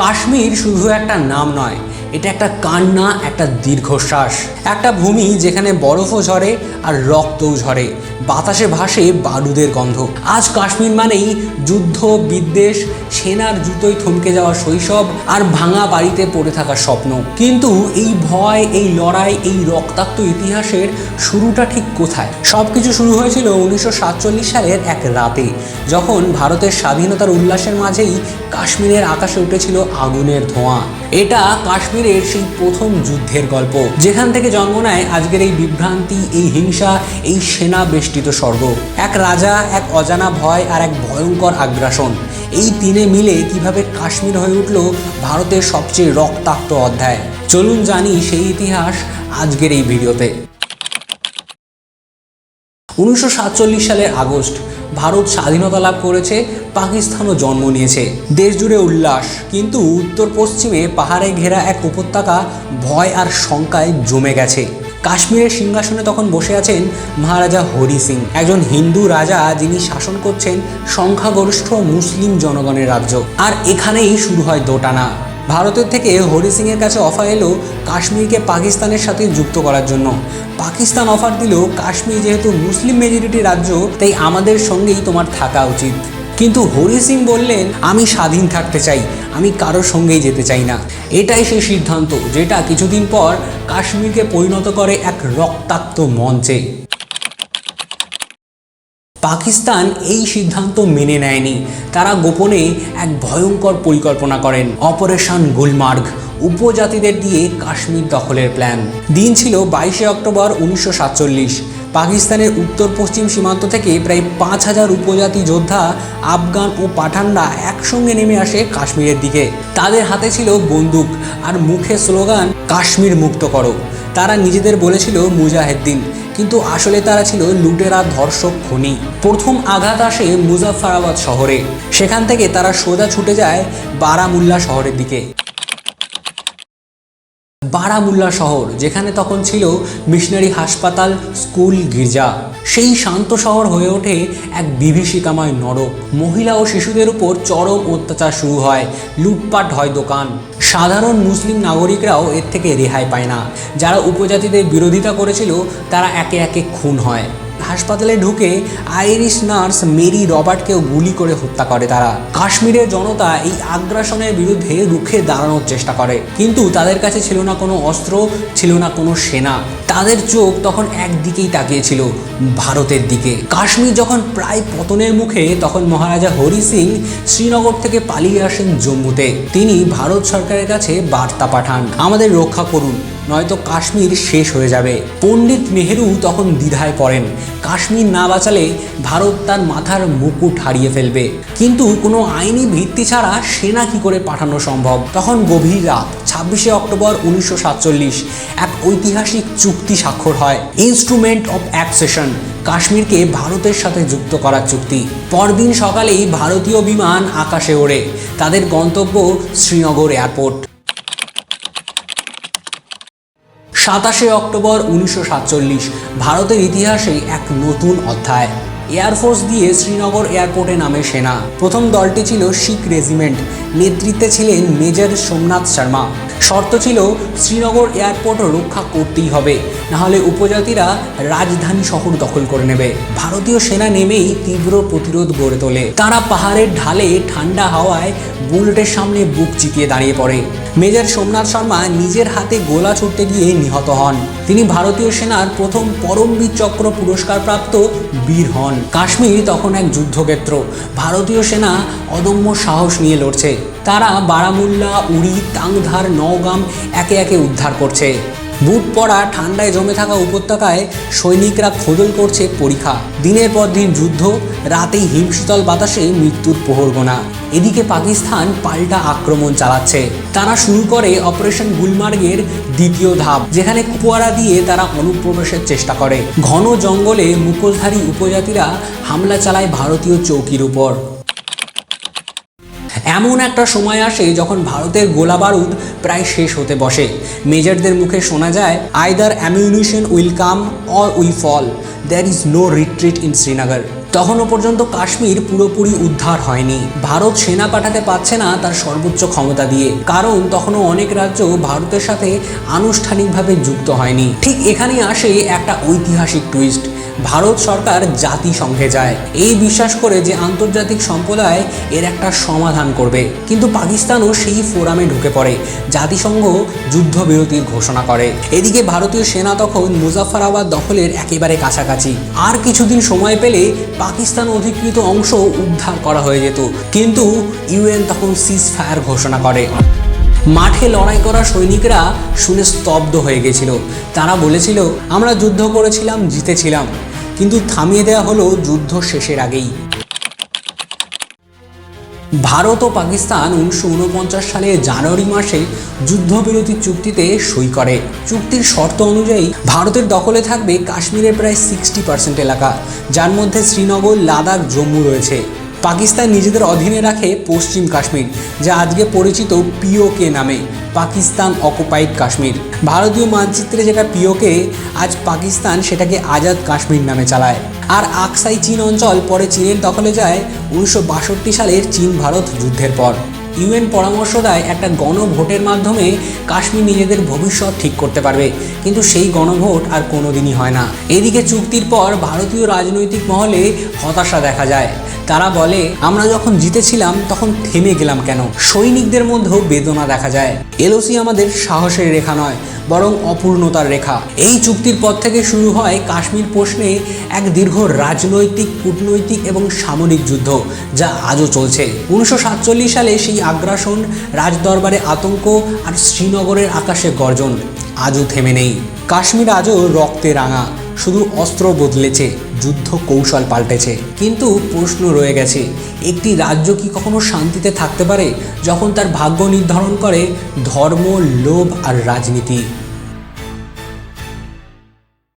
কাশ্মীর শুধু একটা নাম নয় এটা একটা কান্না, একটা দীর্ঘশ্বাস। একটা ভূমি যেখানে বরফও ঝরে আর রক্তও ঝরে। বাতাসে ভাসে বারুদের গন্ধ। আজ কাশ্মীর মানেই যুদ্ধ, বিদ্বেষ, সেনার জুতোয় থমকে যাওয়া শৈশব আর ভাঙা বাড়িতে পড়ে থাকা স্বপ্ন। কিন্তু এই ভয়, এই লড়াই, এই রক্তাক্ত ইতিহাসের শুরুটা ঠিক কোথায়? সব কিছু শুরু হয়েছিল উনিশশো সাতচল্লিশ সালের এক রাতে, যখন ভারতের স্বাধীনতার উল্লাসের মাঝেই কাশ্মীরের আকাশে উঠেছিল আগুনের ধোঁয়া। এটা কাশ্মীরের সেই প্রথম যুদ্ধের গল্প। যেখান থেকে জন্ম নেয় আজকের এই বিভ্রান্তি, এই হিংসা, এই সেনা বেষ্টিত স্বর্গ। এক রাজা, এক অজানা ভয় আর এক ভয়ঙ্কর আগ্রাসন। এই তিনে মিলে কীভাবে কাশ্মীর হয়ে উঠল ভারতের সবচেয়ে রক্তাক্ত অধ্যায়। চলুন জানি সেই ইতিহাস আজকের এই ভিডিওতে। উনিশশো সাতচল্লিশ সালের আগস্ট ভারত স্বাধীনতা লাভ করেছে, পাকিস্তানও জন্ম নিয়েছে। দেশ জুড়ে উল্লাস, কিন্তু উত্তর পশ্চিমে পাহাড়ে ঘেরা এক উপত্যকা ভয় আর শঙ্কায় জমে গেছে। কাশ্মীরের সিংহাসনে তখন বসে আছেন মহারাজা হরি সিং। একজন হিন্দু রাজা যিনি শাসন করছেন সংখ্যাগরিষ্ঠ মুসলিম জনগণের রাজ্য। আর এখানেই শুরু হয় দোটানা। ভারতের থেকে হরি সিংয়ের কাছে অফার এলো কাশ্মীরকে পাকিস্তানের সাথে যুক্ত করার জন্য। পাকিস্তান অফার দিল, কাশ্মীর যেহেতু মুসলিম মেজরিটি রাজ্য, তাই আমাদের সঙ্গেই তোমার থাকা উচিত। কিন্তু হরি সিং বললেন, আমি স্বাধীন থাকতে চাই, আমি কারোর সঙ্গেই যেতে চাই না। এটাই সেই সিদ্ধান্ত, যেটা কিছুদিন পর কাশ্মীরকে পরিণত করে এক রক্তাক্ত মঞ্চে। পাকিস্তান এই সিদ্ধান্ত মেনে নেয়নি। তারা গোপনে এক ভয়ঙ্কর পরিকল্পনা করেন। অপারেশন গুলমার্গ, উপজাতিদের দিয়ে কাশ্মীর দখলের প্ল্যান। দিন ছিল বাইশে অক্টোবর উনিশশো সাতচল্লিশ। পাকিস্তানের উত্তর পশ্চিম সীমান্ত থেকে প্রায় পাঁচ হাজার উপজাতি যোদ্ধা, আফগান ও পাঠানরা একসঙ্গে নেমে আসে কাশ্মীরের দিকে। তাদের হাতে ছিল বন্দুক আর মুখে স্লোগান, কাশ্মীর মুক্ত করো। তারা নিজেদের বলেছিল মুজাহিদ্দিন। কিন্তু আসলে তারা ছিল লুটেরা ধর্ষক খুনি। প্রথম আঘাত আসে মুজাফফরাবাদ শহরে। সেখান থেকে তারা সোজা ছুটে যায় বারামুল্লা শহরের দিকে। বারামুল্লা শহর, যেখানে তখন ছিল মিশনারি হাসপাতাল স্কুল গির্জা। সেই শান্ত শহর হয়ে ওঠে এক বিভীষিকাময় নরক। মহিলা ও শিশুদের উপর চরম অত্যাচার শুরু হয়। লুটপাট হয় দোকান। সাধারণ মুসলিম নাগরিকরাও এর থেকে রেহাই পায় না। যারা উপজাতিদের বিরোধিতা করেছিল, তারা একে একে খুন হয়। হাসপাতালে ঢুকে আইরিশ নার্স মেরি রবার্টকেও গুলি করে হত্যা করে তারা। কাশ্মীরের জনতা এই আগ্রাসনের বিরুদ্ধে রুখে দাঁড়ানোর চেষ্টা করে। কিন্তু তাদের কাছে ছিল না কোনো অস্ত্র, ছিল না কোনো সেনা। তাদের চোখ তখন একদিকেই তাকিয়েছিল, ভারতের দিকে। কাশ্মীর যখন প্রায় পতনের মুখে, তখন মহারাজা হরি সিং শ্রীনগর থেকে পালিয়ে আসেন জম্মুতে। তিনি ভারত সরকারের কাছে বার্তা পাঠান। আমাদের রক্ষা করুন। নয়তো কাশ্মীর শেষ হয়ে যাবে। পণ্ডিত নেহেরু তখন দ্বিধায় পড়েন। কাশ্মীর না বাঁচালে ভারত তার মাথার মুকুট হারিয়ে ফেলবে। কিন্তু কোনো আইনি ভিত্তি ছাড়া সেনা কি করে পাঠানো সম্ভব? তখন গভীর রাত, ছাব্বিশে অক্টোবর উনিশশো এক ঐতিহাসিক চুক্তি স্বাক্ষর হয়। ইনস্ট্রুমেন্ট অফ অ্যাকসেশন কাশ্মীরকে ভারতের সাথে যুক্ত করার চুক্তি। পরদিন সকালেই ভারতীয় বিমান আকাশে ওড়ে। তাদের গন্তব্য শ্রীনগর এয়ারপোর্ট। সাতাশে অক্টোবর উনিশশো সাতচল্লিশ, ভারতের ইতিহাসে এক নতুন অধ্যায়। এয়ারফোর্স দিয়ে শ্রীনগর এয়ারপোর্টে নামে সেনা। প্রথম দলটি ছিল শিখ রেজিমেন্ট। নেতৃত্বে ছিলেন মেজর সোমনাথ শর্মা। শর্ত ছিল, শ্রীনগর এয়ারপোর্ট রক্ষা করতেই হবে। নাহলে উপজাতিরা রাজধানী শহর দখল করে নেবে। ভারতীয় সেনা নেমেই তীব্র প্রতিরোধ গড়ে তোলে। তারা পাহাড়ের ঢালে ঠান্ডা হাওয়ায় বুলেটের সামনে বুক চিপিয়ে দাঁড়িয়ে পড়ে। মেজর সোমনাথ শর্মা নিজের হাতে গোলা ছুটতে গিয়ে নিহত হন। তিনি ভারতীয় সেনার প্রথম পরমবীর চক্র পুরস্কারপ্রাপ্ত বীর হন। কাশ্মীর তখন এক যুদ্ধক্ষেত্র। ভারতীয় সেনা অদম্য সাহস নিয়ে লড়ছে। তারা বারামুল্লা, উড়ি, তাংধার, নওগাম একে একে উদ্ধার করছে। বুট পড়া ঠান্ডায় জমে থাকা উপত্যকায় সৈনিকরা খোদল করছে পরীক্ষা। দিনের পর দিন যুদ্ধ, রাতেই হিমশীতল বাতাসে মৃত্যুর প্রহর গোনা। এদিকে পাকিস্তান পাল্টা আক্রমণ চালাচ্ছে। তারা শুরু করে অপারেশন গুলমার্গের দ্বিতীয় ধাপ, যেখানে কুয়ারা দিয়ে তারা অনুপ্রবেশের চেষ্টা করে। ঘন জঙ্গলে মুখোশধারী উপজাতিরা হামলা চালায় ভারতীয় চৌকির উপর। এমন একটা সময় আসে যখন ভারতের গোলা বারুদ প্রায় শেষ হতে বসে। মেজরদের মুখে শোনা যায় either ammunition will come or we fall there is no retreat in Srinagar তখনও পর্যন্ত কাশ্মীর পুরোপুরি উদ্ধার হয়নি। ভারত সেনা পাঠাতে পারছে না তার সর্বোচ্চ ক্ষমতা দিয়ে, কারণ তখনও অনেক রাজ্য ভারতের সাথে আনুষ্ঠানিকভাবে যুক্ত হয়নি। ঠিক এখানেই আসে একটা ঐতিহাসিক টুইস্ট ভারত সরকার জাতিসংঘে যায়। এই বিশ্বাস করে যে আন্তর্জাতিক সম্প্রদায় এর একটা সমাধান করবে। কিন্তু পাকিস্তানও সেই ফোরামে ঢুকে পড়ে। জাতিসংঘ যুদ্ধবিরতির ঘোষণা করে। এদিকে ভারতীয় সেনা তখন মুজাফফরাবাদ দখলের একেবারে কাছাকাছি। আর কিছুদিন সময় পেলে পাকিস্তান অধিকৃত অংশ উদ্ধার করা হয়ে যেত। কিন্তু ইউএন তখন সিজ ফায়ার ঘোষণা করে। মাঠে লড়াই করা সৈনিকরা শুনে স্তব্ধ হয়ে গেছিল। তারা বলেছিল, আমরা যুদ্ধ করেছিলাম, জিতেছিলাম। কিন্তু থামিয়ে দেওয়া হলো যুদ্ধ শেষের আগেই। ভারত ও পাকিস্তান উনিশশো উনপঞ্চাশ সালে জানুয়ারি মাসে যুদ্ধবিরতি চুক্তিতে সই করে। চুক্তির শর্ত অনুযায়ী ভারতের দখলে থাকবে কাশ্মীরের প্রায় সিক্সটি পার্সেন্ট এলাকা, যার মধ্যে শ্রীনগর, লাদাখ, জম্মু রয়েছে। পাকিস্তান নিজেদের অধীনে রাখে পশ্চিম কাশ্মীর, যা আজকে পরিচিত পিওকে নামে, পাকিস্তান অকুপাইড কাশ্মীর। ভারতীয় মানচিত্রে যেটা পিওকে, আজ পাকিস্তান সেটাকে আজাদ কাশ্মীর নামে চালায়। আর আকসাই চীন অঞ্চল পরে চীনের দখলে যায় উনিশশো বাষট্টি সালের চীন ভারত যুদ্ধের পর। ইউএন পরামর্শ দেয় একটা গণভোটের মাধ্যমে কাশ্মীর নিজেদের ভবিষ্যৎ ঠিক করতে পারবে, কিন্তু সেই গণভোট আর কোনোদিনই হয় না। এদিকে চুক্তির পর ভারতীয় রাজনৈতিক মহলে হতাশা দেখা যায়। তারা বলে, আমরা যখন জিতেছিলাম, তখন থেমে গেলাম কেন? সৈনিকদের মধ্যেও বেদনা দেখা যায়। এলওসি আমাদের সাহসের রেখা নয়, বরং অপূর্ণতার রেখা। এই চুক্তির পর থেকে শুরু হয় কাশ্মীর প্রশ্নে এক দীর্ঘ রাজনৈতিক, কূটনৈতিক এবং সামরিক যুদ্ধ, যা আজও চলছে। উনিশশো সাতচল্লিশ সালে সেই আগ্রাসন, রাজদরবারে আতঙ্ক আর শ্রীনগরের আকাশে গর্জন। আজও থেমে নেই। কাশ্মীর আজও রক্তে রাঙা। শুধু অস্ত্র বদলেছে, যুদ্ধ কৌশল পাল্টেছে। কিন্তু প্রশ্ন রয়ে গেছে, একটি রাজ্য কি কখনো শান্তিতে থাকতে পারে? যখন তার ভাগ্য নির্ধারণ করে ধর্ম, লোভ আর রাজনীতি।